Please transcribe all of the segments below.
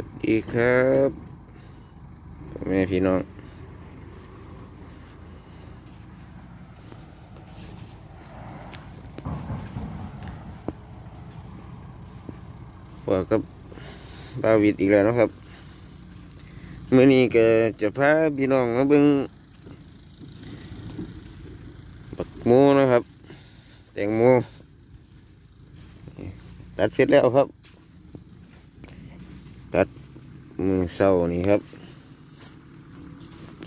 วัสดีครับพ่อแม่พี่น้องว่ากับบาวิดอีกแล้วนะครับเมื่อนี้ก็จะพาพี่น้องมาเบิ่งบักโมนะครับ แตงโมตัดเสร็จแล้วครับ ตัดมือ เศร้านี้ครับ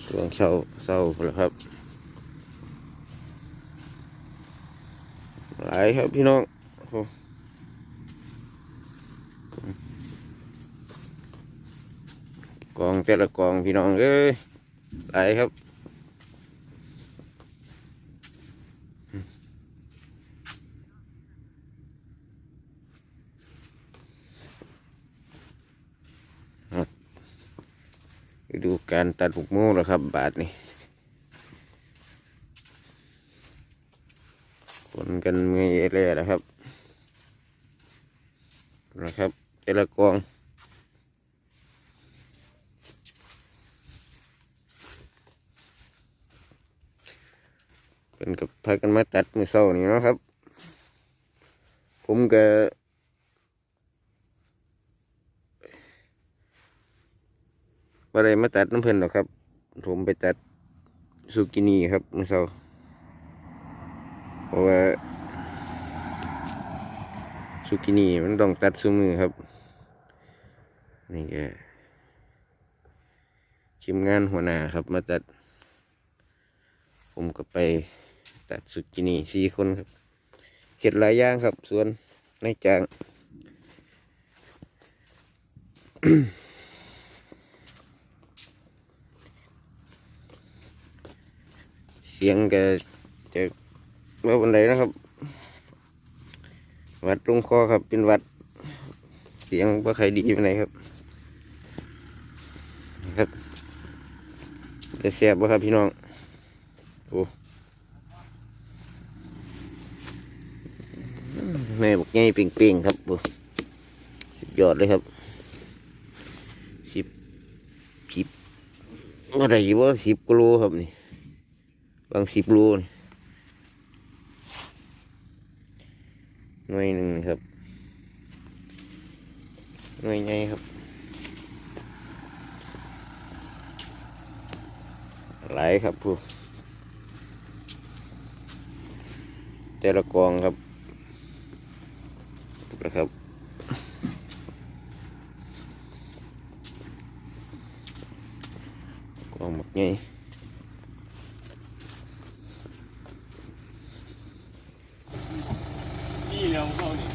ช่วงเช้าเศร้าแล้วครับ หลายครับพี่น้องโอ้กองแต่ละกองพี่น้องเอ้ยหลายครับ ดูการตัดหุกโม่แล้วครับ บาทนี่ผลกันเมื่อยแล่แล้วครับ นะครับแต่ละกองเป็นกับพากันมาตัดมือเศร้านี่นะครับ ผมก็ ได้มาตัดน้ำเพิ่นหรอกครับ ผมไปตัดซูกินีครับเมื่อเช้าเพราะว่าซูกินีมันต้องตัดซูมือครับ นี่แก็ทีมงานหัวหน้าครับ มาตัด ผมก็ไปตัดซูกินีสี่คนครับเห็ดหลายอย่างครับ ส่วนในจางเสียงก็จะว่าวันไหนนะครับ วัดลงคอครับ เป็นวัด เสียงว่าใครดีวันไหนครับ ครับจะเสียบว่าครับพี่น้องโอ้แม่บอกไงเป่งๆครับสุดยอดเลยครับสิบสิบว่าไรว่าสิบกิโลครับนี่ บางสิบรูนหน่วยหนึ่งครับ หน่วยใหญ่ครับ หลายครับผู้แต่ละกองครับนะครับกองหมดไง นี่เร็วเขานี่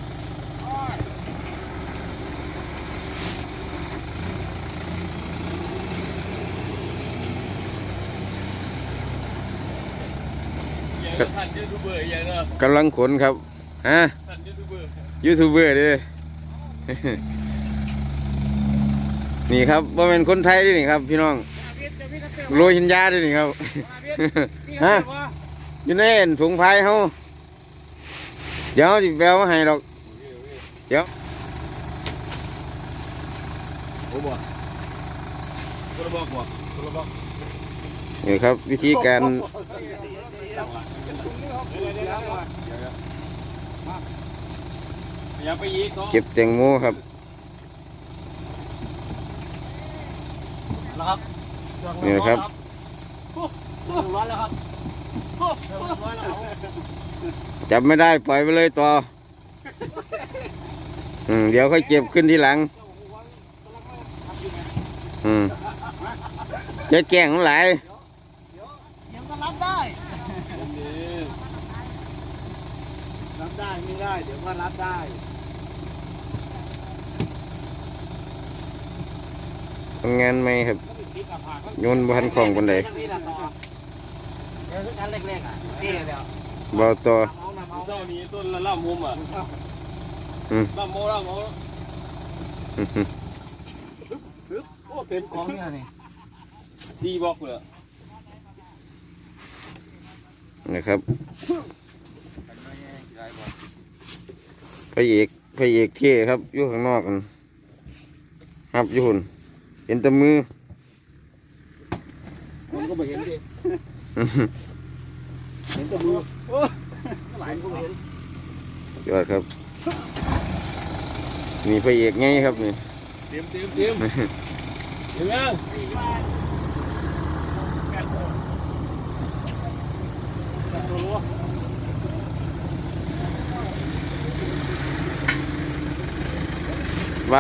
อย่างนั้นท่านยูทูบเบอร์อย่างนั้น กำลังขนครับฮะท่านยูทูบเบอร์ยูทูบเบอร์เด้นี่ครับว่าเป็นคนไทยเด้วยนี่ครับ พี่น้องโรยหินยาเด้วยนี่ครับฮะอยู่ในอันถุงพายเฮาเดี๋ยวจิแววมาให้ดอกเดี๋ยวโอ้บ่คนละบอกบ่คนละบอกนี่ครับวิธีการ อย่าไปยีกเนาะเก็บแตงโมครับนะครับนี่นะครับร้อนแล้วครับจับไม่ได้ปล่อยไปเลยต่ออืมเดี๋ยวค่อยเก็บขึ้นทีหลัง อืมจะแกล้งหลาย เดี๋ยวก็รับได้ รับ ได้ไม่ได้ เดี๋ยวก็รับได้ทำงานไหมครับโยนบันของคนใดเดี๋ยวอันเล็กๆอะนี่เดี๋ยวเบาต่อเอาน้ำเอาเจ้านี้ต้นละล่ำมุมอะอืมล่ำโมล่ำโมโอ้เต็มกองเนี่ยนี่สี่บอกเลยนะครับ พระเอกพระเอกเท่ครับอยู่ข้างนอกกันหับอยู่หุ่นเห็นแตะมือคนก็ไม่เห็นดิเห็นแต่มือโอ้หลายคนก็ไม่เห็นยอดครับนี่พระเอกไงครับนี่เตรียมเตรียมเตรียมเห็นไหมว่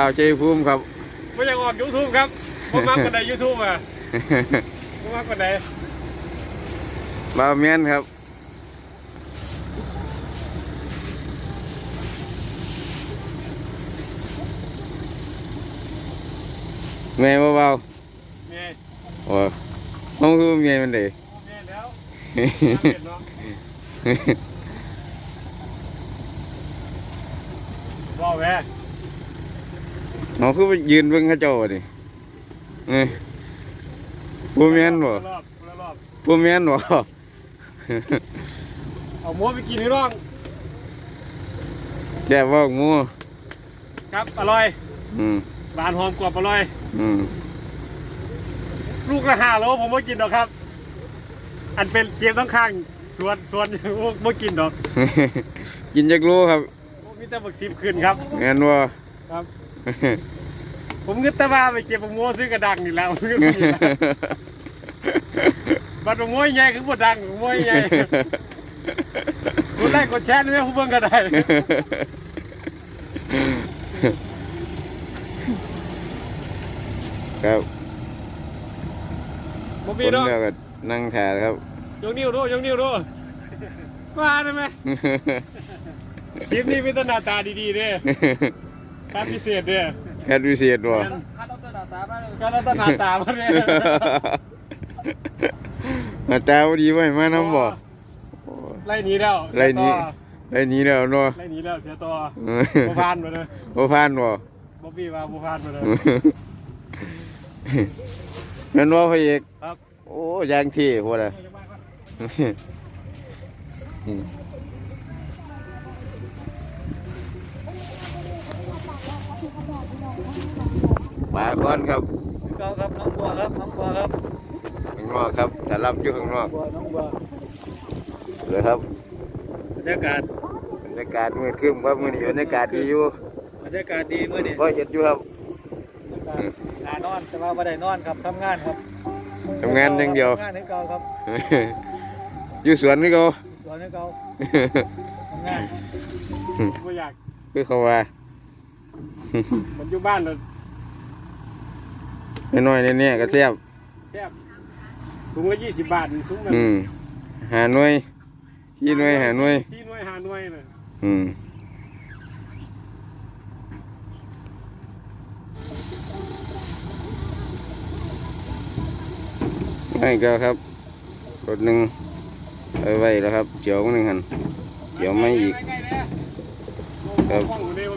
าวใจภูมิครับไม่อยากออกยูทูบครับผมมากกว่าใดยูทูบอะผมมากกว่าใดบ่าวแม่นครับแม่บ่เบาเมียๆโอ้ห้องคือแม่มันเด้เมียแล้วเห็นเนาะว่าแม่ เขาคือไปยืนเบิ่งเขาเจ้าดิเอ้ยบ่แม่นบ่รอบคนละรอบบ่แม่นบ่ เอาหมูไปกินให้น้องแย่บ่งูครับอร่อยอืมหวานหอมกรอบอร่อย อืมลูกละห้าโลผมไม่กินหรอกครับ อันเป็นเกมต้องข้างสวนสวนไม่กินหรอก กินจักโลครับมีแต่บักทิพขึ้นครับ แม่นบ่ครับ ผมก็ตะว่าไปเก็บบักโม่ซื้อกระดังนี่แล้วบัดบักโม่ใหญ่คือบัดังบักโม่ใหญ่กดไลค์กดแชร์ด้วยผู้เบิ่งก็ได้ครับบ่คมีนเนาะเดียวก็นั่งถ่ายครับยกนิ้วดูยกนิ้วดูว่าได้ไหมคลิปนี้มีแตหน้าตาดีๆเด้ การพิเศษเด้แคทวิเศษบ่คัดเอาตัวหน้าตามาเลยการตหน้าตามาเด้หน้าตาบ่ดีไว้มานำบ่ไล่หนีแล้วไล่หนีได้หนี้แล้วเนาะไล่หนีแล้วเสียตัวเอบ่อผ่านมาเลยบ่ผ่านบ่บ่บี้ว่าบ่ผ่านมาเลยนั่นว่าพระเอกครับโอ้ยางที่พวกน่ะ มาก่อนครับเก้าครับน้องบัวครับน้องบัวครับข้างนอกครับถ้ารับอยู่ข้างนอกบัวน้องบัวเลยครับบรรยากาศบรรยากาศมืดครึ้มครับมื้อนี้บรรยากาศดีอยู่บรรยากาศดีเมื่อนี้ก็เฮ็ดอยู่ครับงานนอนแต่ว่าไม่ได้นอนครับทำงานครับทำงานอย่างเดียวทำงานให้เก่าครับอยู่สวนนี่ก็สวนให้เก่าทำงานบ่อยากคือเขาว่ามันอยู่บ้านเลย น้อยๆเนี่ยก็แซ่บแซ่บถุงละ20บาทถุงแบบอืมหาหน่วยขี้หน่วยหาหน่วยสี่หน่วยหาหน่วยน่ะอืมนี่ก็ครับรถหนึ่งเอาไว้แล้วครับเจียวหนึ่งหันเจียวไม่อีกใกล้ๆเด้อครับ ห้องอยู่นี่ว่า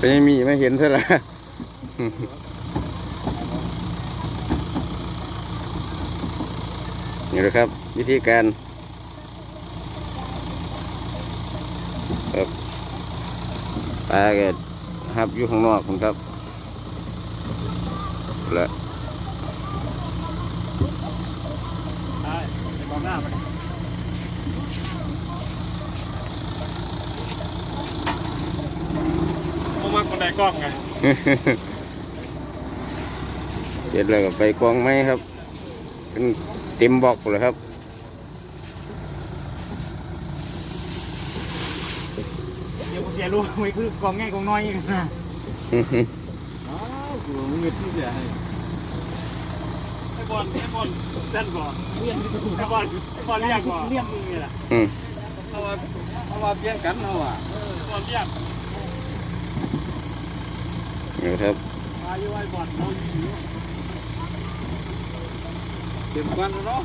ไปบอกคนเป็นยังมีไม่เห็นเท่าไหร่นี่แหละครับ วิธีการครับปลาเกิดหับอยู่ข้างนอกคุณครับและ ใช่ไปกองหน้ามัน บ่มักคนใดกล้องไงเสร็จแล้วก็ไปกองไม้ครับเป็นเต็มบอกเลยครับเดี๋ยวกูเสียรู้ไม่คือกองง่ายกองน้อยอีกนะอ้าวกูมึงเงินที่เสียให้ไอ้บอลไอ้บอลเล่นก่อนเลี้ยงไอ้บอลไอ้บอลเรียกก่อนเลี้ยงมึงนี่แหละอืมเพราะว่าเพราะว่าเลี้ยงกันเนาะว่ะไอ้บอลเรียก นี่ครับอายุไอ้บอลเราอยู่เต็มกันเนาะ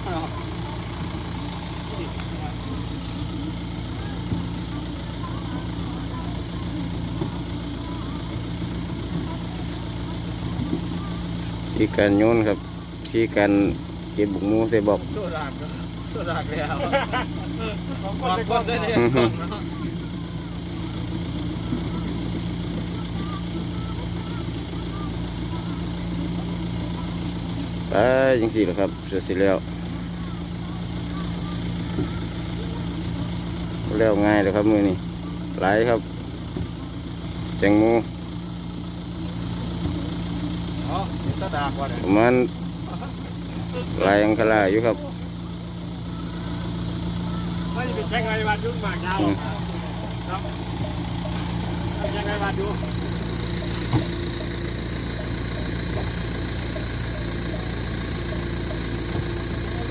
ที่การโยนครับที่การเก็บบุกหมูใส่บอกโซดาก็ตัวดักแล้วของคคนนในในกกล้ล้อองงได้ได้เนี่เนี่ย ไปจังสี่แหละครับเสร็จสิแล้วแล้วง่ายเลยครับมือนี้หลายครับแตงโมอ๋อตัวดักว่ะเนี่ยประมาณหลายอังคลาอยู่ครับไม่ได้เป็นแข่งไรบ้านยุ่งมากยาวครับแข่งไรบ้านดู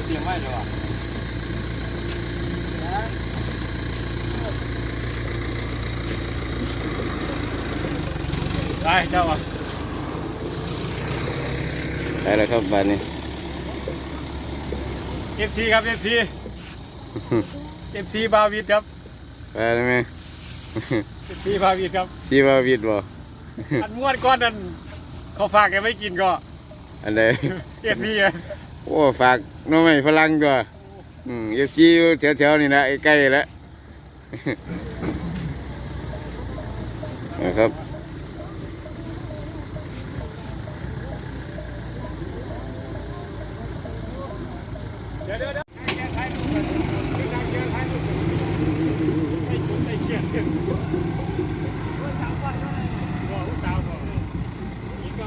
เตรียม ไว้เลยว่ะได้เจ้าอะได้แล้วครับบ้านนี้เอฟซีครับเอฟซีเอฟซีบาวิดครับไปได้ไหมเอฟซีบาวิดครับชีวาวิทย์บ่อันม้วนก้อนนั้นเขาฝากแกไม่กินก็ อันใดเอฟซี โอ้ฝากน้องใหม่ฝรั่งตัวอืมเอฟซีอยู่แถวๆนี่นะใกล้ๆแล้วนะครับ เดี๋ยวเดี๋ยวเดี๋ยวให้จุดให้เชียร์สามวันก็สามวันอีกก็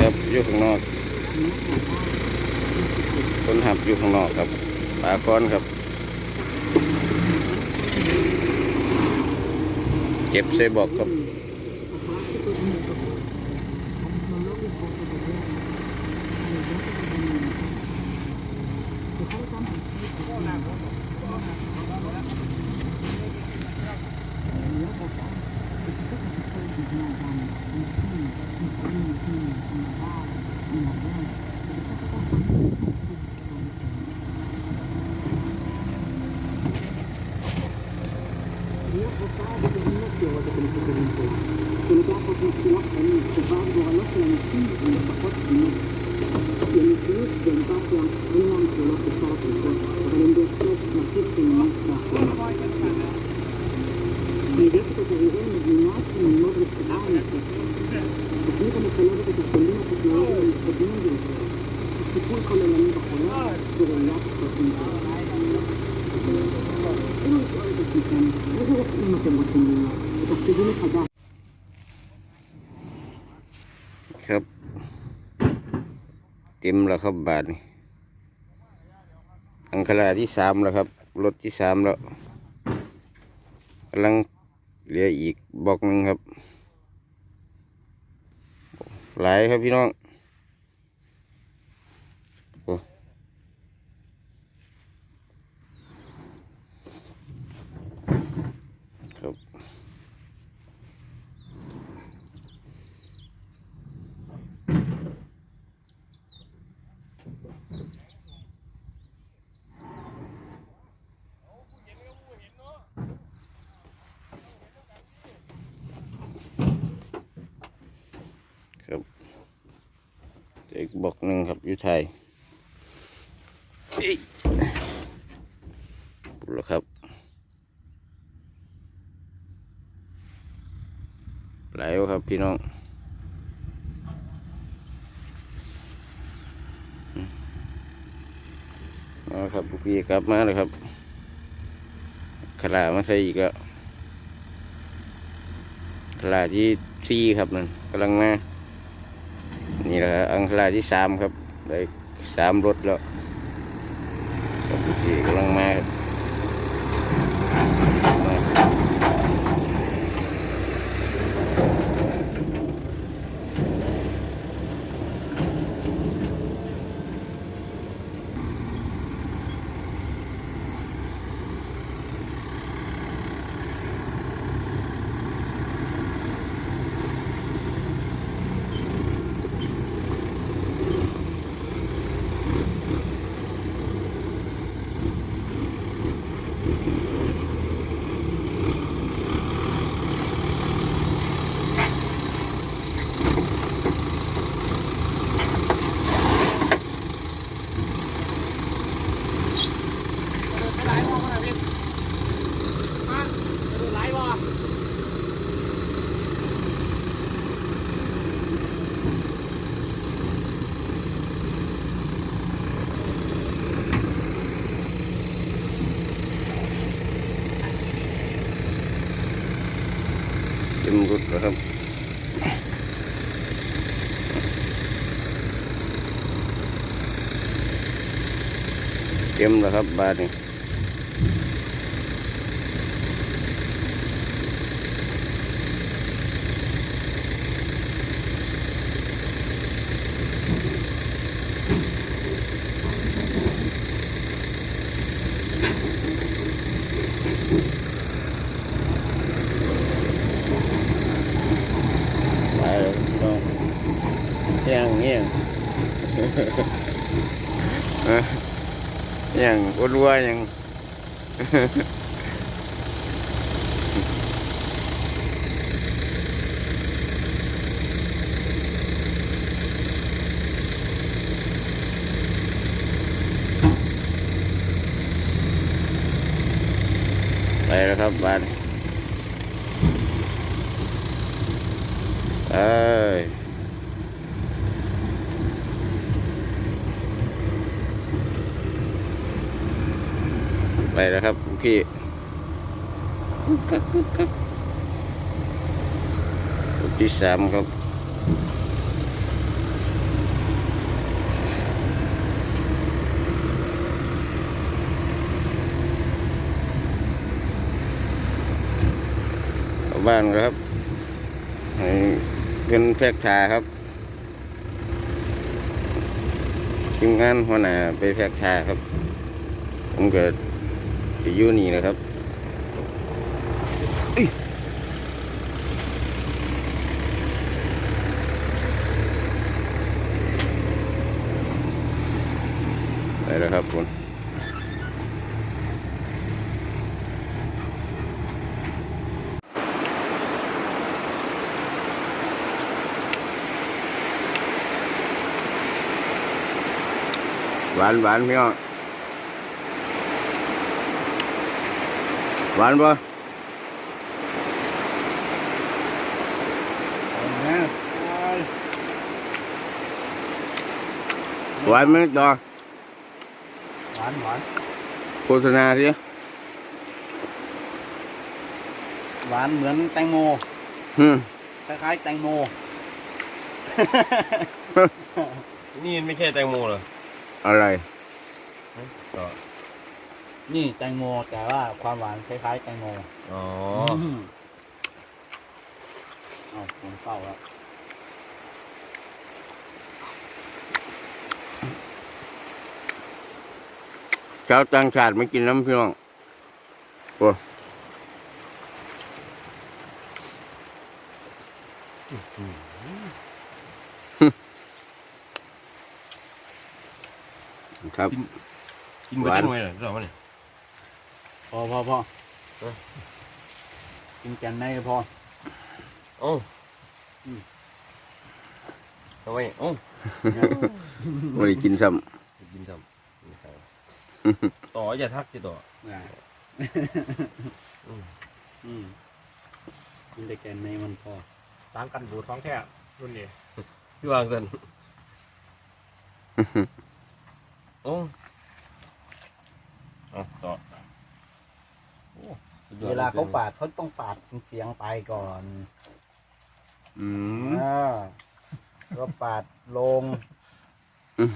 ครับอยู่ข้างนอก คนหับอยู่ข้างนอกครับปลาคอนครับ เก็บใส่บอกครับ ครับ เต็มแล้วครับบาทนี่อังคลาที่สามแล้วครับรถที่สามแล้วกำลังเหลืออีกบอกหนึ่งครับ หลายครับพี่น้องโอ้ครับ ครับ อีกบอกหนึ่งครับอยู่ไทยเอ้ยปุ๊บแล้วครับ ไหลวครับพี่น้องอืมมาครับลูกพี่กลับมาเลยครับขลามาใส่อีกแล้วขลาที่สี่ครับนั่นกำลังมา นี่แหละอังคลาที่สามครับได้สามรถแล้วที่กำลังมาครับมา มรุดแล้วครับ เต็มแล้วครับบาทนี่ไปแล้วต้องเงี้ยงเงี้ยง เอ้อเงี้ยงอ้ วนวัวหยังไปแล้วครับบ้านเอ้ย ไปแล้วครับพี่จุดที่สามครับบ้านครับให้เป็นแพกทาครับทีมงานหัวหน้าไปแพกทาครับผมเกิด อยู่นี่นะครับอิ๊ยไปแล้วครับคุณหวานหวานพี่น้อง หวานปะหวานไหมต่อหวานหวานโฆษณาสิหวานเหมือนแตงโมอืมคล้ายๆแตงโม นี่ไม่ใช่แตงโมเหรออะไรก็ นี่แตงโมแต่ว่าความหวานคล้ายๆแตงโมอ๋อมเอาผมเป้าแล้วชาวต่างชาติไม่กินน้ำพี่น้องโอ้ครับ กินเบอร์จังไว้เหรอเรื่องมันเนี่ย พอพอพอเออกินแกนในก็พอ โอ้เอาไว้โอ้ไม่ได้กินซ้กินซ้ำต่ออย่าทักสิต่ออ่าอืมอืมกินแต่แกนในมันพอตามกันบูดท้องแท้รุ่นนี้พี่วางสันโอ้เอาต่อโอ้ สุดยอดเวลาเขาปาดเขาต้องปาดเสียงๆไปก่อนำอืมอ่าก็ปาดลงอืม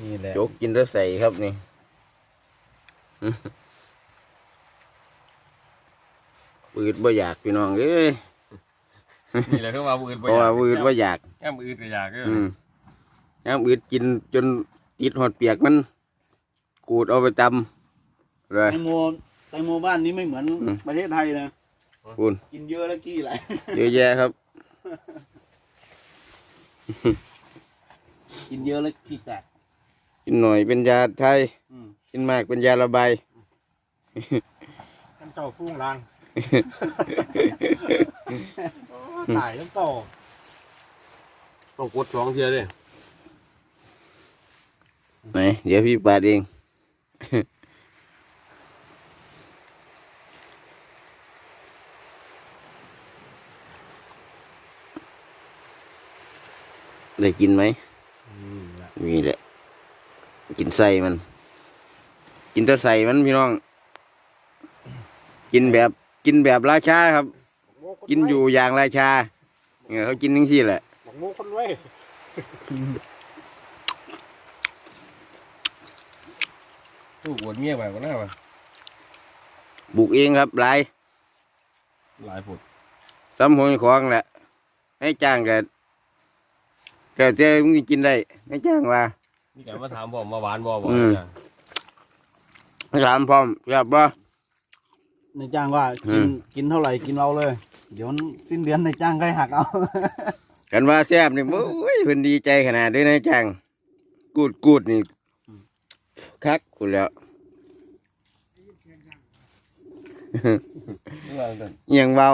นี่แหละโจกกินแล้วใส่ครับนี่ ปืดบ่อยากพี่น้องเอ้ยนี่แหละคือว่าบืดเพราะว่าปืดบ่อยากแก้มบืดก็อยากเอออืมน้ำอืดกินจนติดหอดเปียกมัน กูดเอาไปตำเลย แตงโม แตงโมบ้านนี้ไม่เหมือนอืม ประเทศไทยนะคุณกินเยอะแล้วกี้ไหลเยอะแยะครับ กินเยอะแล้วขี้แตกกินหน่อยเป็นยาไทย อืมกินมากเป็นยาระบายท่านเจ้าฟุ้งรังตายท่านเจ้าต้องกดสองเทียเลยไหน เดี๋ยวพี่ปาดเอง ได้กินไหมมีแหละ กินไส้มัน กินแต่ไส้มันพี่น้อง กินแบบกินแบบราชาครับโอ้กินอยู่อย่างราชาเนี่ยเขากินทั้งที่แหละหมักหมูคนไว้ตู้ปวดเมียไปก็น่ามาบุกเองครับหลายหลายผุดซ้ำหัวของแหละ ให้จ้างกัน แต่เจ้มึงสิกินได้ให้จ้างว่า นี่แกมาถามผมมาหวานบ่บ่อืมถามพร้อมครับบ่ในจ้างว่าอืกินม กินเท่าไหร่กินเอาเลย เดี๋ยวสิ้นเดือนในจ้างก็ให้หักเอากันว่าแซ่บนี่โอ้ยเพิ่นดีใจขนาดด้วยนะจ้างกูดกูดนี่คักกูแล้วอิหยังเบา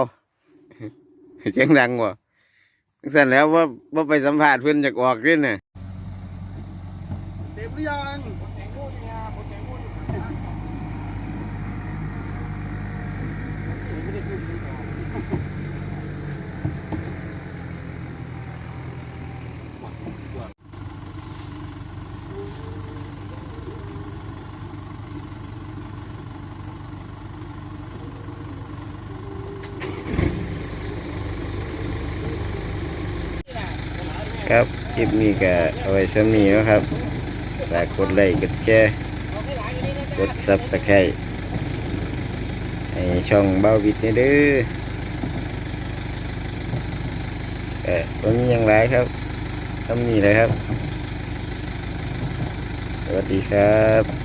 เสียงดังว่ะ สั่นแล้วว่าว่าไปสัมผัสเพื่อนจากออกขึ้นน่ะเต็มหรือยัง ครับคลิปนี้ก็เอาไว้สำนีแล้วครับฝากกดไลค์กดแชร์กดซับสไครต์ให้ช่องเบ้าวิดนี่เด้อเออวันนี้ยังไรครับทำนี่เลยครับ สวัสดีครับ